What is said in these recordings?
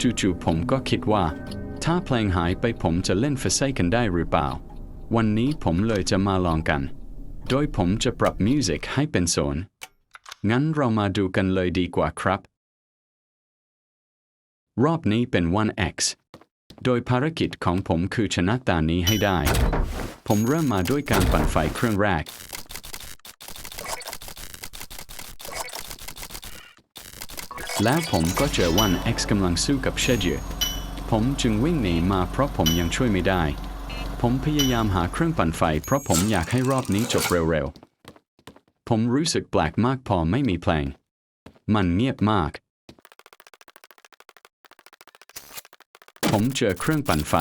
จู่ๆผมก็คิดว่า ถ้าเพลงหายไปผมจะเล่น Forsaken ได้หรือเปล่า วันนี้ผมเลยจะมาลองกัน โดยผมจะปรับมิวสิกให้เป็นโซน งั้นเรามาดูกันเลยดีกว่าครับ รอบนี้เป็น 1x โดยภารกิจของผมคือชนะตานี้ให้ได้ ผมเริ่มมาด้วยการปั่นไฟเครื่องแรก แล้วผมก็เจอวัน X กำลังสู้กับเชดยูผมจึงวิ่งหนีมาเพราะผมยังช่วยไม่ได้ ผมพยายามหาเครื่องปั่นไฟ เพราะผมอยากให้รอบนี้จบเร็วๆ ผมรู้สึกแปลกมากพอไม่มีเพลง มันเงียบมาก ผมเจอเครื่องปั่นไฟ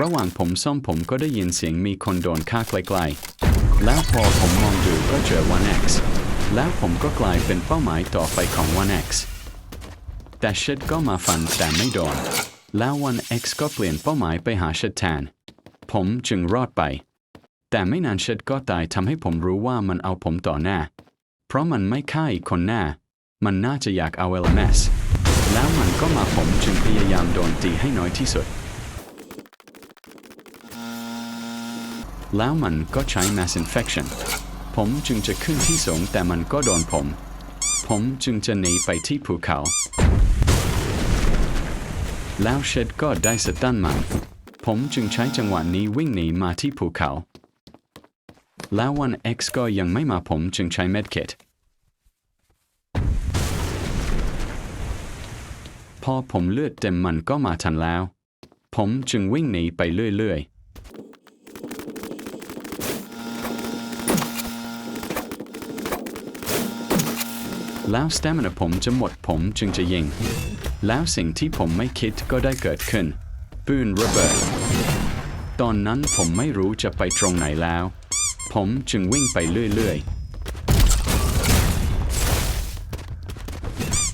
ระหว่างผมซ่อมผมก็ได้ยินเสียงมีคนโดนฆ่าไกลๆ แล้วพอผมมองดูก็เจอ 1x แล้วผมก็กลายเป็นเป้าหมายต่อไปของ 1x แต่เชดก็มาฟันแต่ไม่โดน แล้ว 1x ก็เปลี่ยนเป้าหมายไปหาเชดแทน ผมจึงรอดไป แต่ไม่นานเชดก็ตายทำให้ผมรู้ว่ามันเอาผมต่อหน้า เพราะมันไม่ฆ่าอีกคนหน้า มันน่าจะอยากเอา LMS แล้วมันก็มาผมจึงพยายามโดนตีให้น้อยที่สุด แล้วมันก็ใช้ mass infection ผมจึงจะขึ้นที่สูงแต่มันก็โดนผม ผมจึงจะหนีไปที่ภูเขา แล้วเชดก็ได้สตันมัน ผมจึงใช้จังหวะนี้วิ่งหนีมาที่ภูเขา แล้ววัน X ก็ยังไม่มาผมจึงใช้ medkit พอผมเลือดเต็มมันก็มาทันแล้ว ผมจึงวิ่งหนีไปเรื่อยๆ แล้วสเตมินาผมจะหมดผมจึงจะยิง แล้วสิ่งที่ผมไม่คิดก็ได้เกิดขึ้น ปืนระเบิด ตอนนั้นผมไม่รู้จะไปตรงไหนแล้ว ผมจึงวิ่งไปเรื่อยๆ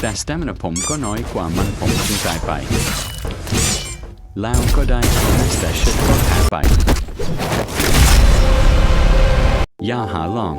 แต่สเตมินาผมก็น้อยกว่ามันผมจึงตายไป แล้วก็ได้โบนัสแต่ชิดก็แพ้ไป อย่าหาลอง